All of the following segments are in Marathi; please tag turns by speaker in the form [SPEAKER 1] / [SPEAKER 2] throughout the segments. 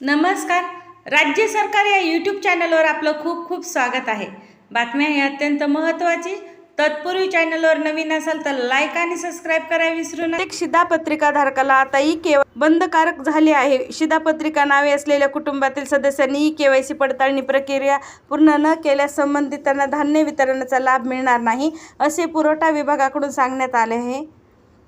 [SPEAKER 1] नमस्कार. राज्य सरकार या यूट्यूब चॅनलवर आपलं खूप खूप स्वागत आहे. बातम्या ही अत्यंत महत्त्वाची. तत्पूर्वी चॅनलवर नवीन असाल तर लाईक आणि सबस्क्राईब करायला विसरू नका. प्रत्येक शिधापत्रिका धारकाला आता ई के बंधकारक झाली आहे. शिधापत्रिका नावे असलेल्या कुटुंबातील सदस्यांनी ई के वाय सी पडताळणी प्रक्रिया पूर्ण न केल्यास संबंधितांना धान्य वितरणाचा लाभ मिळणार नाही असे पुरवठा विभागाकडून सांगण्यात आले आहे.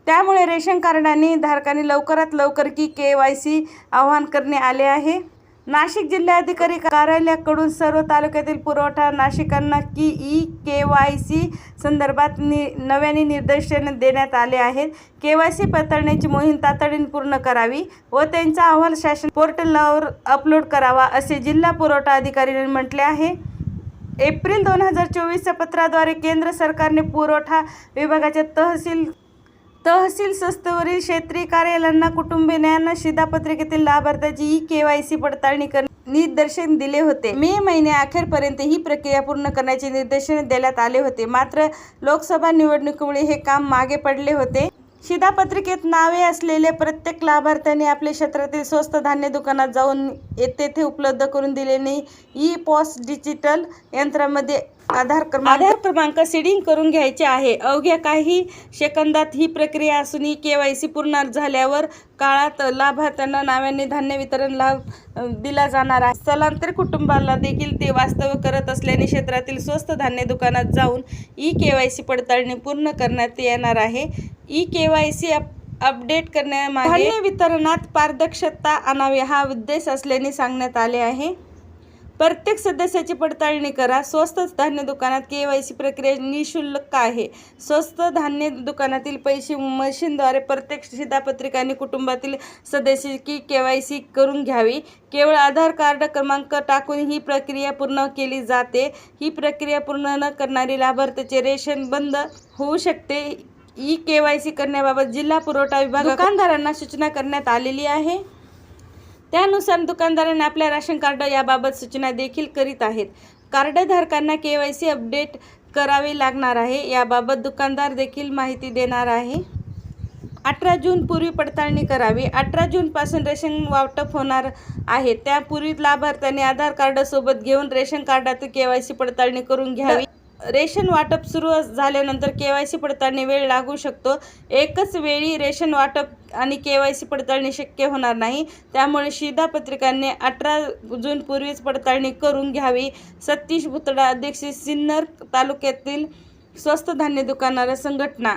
[SPEAKER 1] त्यामुळे रेशन कार्डाने धारकांनी लवकरात लवकर की के वाय सी आवाहन करणे आले आहे. नाशिक जिल्हाधिकारी कार्यालयाकडून सर्व तालुक्यातील पुरवठा नाशिकांना की ई के वाय सी संदर्भात नि नव्याने निर्देशन देण्यात आले आहेत. के वाय सी पडताळण्याची मोहीम तातडीने पूर्ण करावी व त्यांचा अहवाल शासन पोर्टलवर अपलोड करावा असे जिल्हा पुरवठा अधिकाऱ्यांनी म्हटले आहे. एप्रिल दोन हजार चोवीसच्या पत्राद्वारे केंद्र सरकारने पुरवठा विभागाच्या तहसील तहसील स्तरावरील क्षेत्रीय कार्यालयांना कुटुंबियांना शिधापत्रिकेतील लाभार्थ्याची ई के वाय सी पडताळणी कर निर्देशन दिले होते. मे महिने अखेरपर्यंत ही प्रक्रिया पूर्ण करण्याचे निर्देशन देण्यात आले होते. मात्र लोकसभा निवडणुकीमुळे हे काम मागे पडले होते. शिधापत्रिकेत नावे असलेले प्रत्येक लाभार्थ्याने आपल्या क्षेत्रातील स्वस्त धान्य दुकानात जाऊन तेथे उपलब्ध करून दिलेली ई पॉस डिजिटल यंत्रामध्ये आधार क्रमांक आधार क्रमांक सीडिंग करून घ्यायचे आहे. अवघ्या काही सेकंदात ही प्रक्रिया असून ही के वाय सी पूर्ण झाल्यावर काळात लाभार्थ्यांना नाव्याने धान्य वितरण लाभ दिला जाणार आहे. स्थलांतर कुटुंबाला देखील ते वास्तव करत असल्याने क्षेत्रातील स्वस्त धान्य दुकानात जाऊन ई के वाय सी पडताळणी पूर्ण करण्यात येणार आहे. E K Y C update करण्यामागे धान्य वितरणात पारदर्शकता आणावी हा उद्देश असल्याने सांगण्यात आले आहे. प्रत्येक सदस्याची पडताळणी करा. स्वस्त धान्य दुकानात के वाय सी प्रक्रिया निशुल्क आहे. स्वस्त धान्य दुकानातील पैसे मशीनद्वारे प्रत्येक शिधापत्रिकांनी कुटुंबातील सदस्याची के वाय सी करून घ्यावी. केवळ आधार कार्ड क्रमांक टाकून ही प्रक्रिया पूर्ण केली जाते. ही प्रक्रिया पूर्ण न करणारी लाभार्थ्याचे रेशन बंद होऊ शकते. ई के वाय सी करण्याबाबत जिल्हा पुरवठा विभाग दुकानदारांना सूचना करण्यात आलेली आहे. त्यानुसार दुकानदारांनी आपल्या राशन कार्ड याबाबत सूचना देखील करीत आहेत. कार्डधारकांना के वाय सी अपडेट करावे लागणार आहे याबाबत दुकानदार देखील माहिती देणार आहे. अठरा जून पूर्वी पडताळणी करावी. अठरा जूनपासून रेशन वाटप होणार आहे. त्यापूर्वी लाभार्थ्यांनी आधार कार्डसोबत घेऊन रेशन कार्डातील के वाय सी पडताळणी करून घ्यावी. रेशन वाटप सुरू झाल्यानंतर के वाय सी पडताळणी वेळ लागू शकतो. एकच वेळी रेशन वाटप आणि के वाय सी पडताळणी शक्य होणार नाही. त्यामुळे शिधापत्रिकांनी अठरा जून पूर्वीच पडताळणी करून घ्यावी. सतीश भुतडा अध्यक्ष सिन्नर तालुक्यातील स्वस्त धान्य दुकानाला संघटना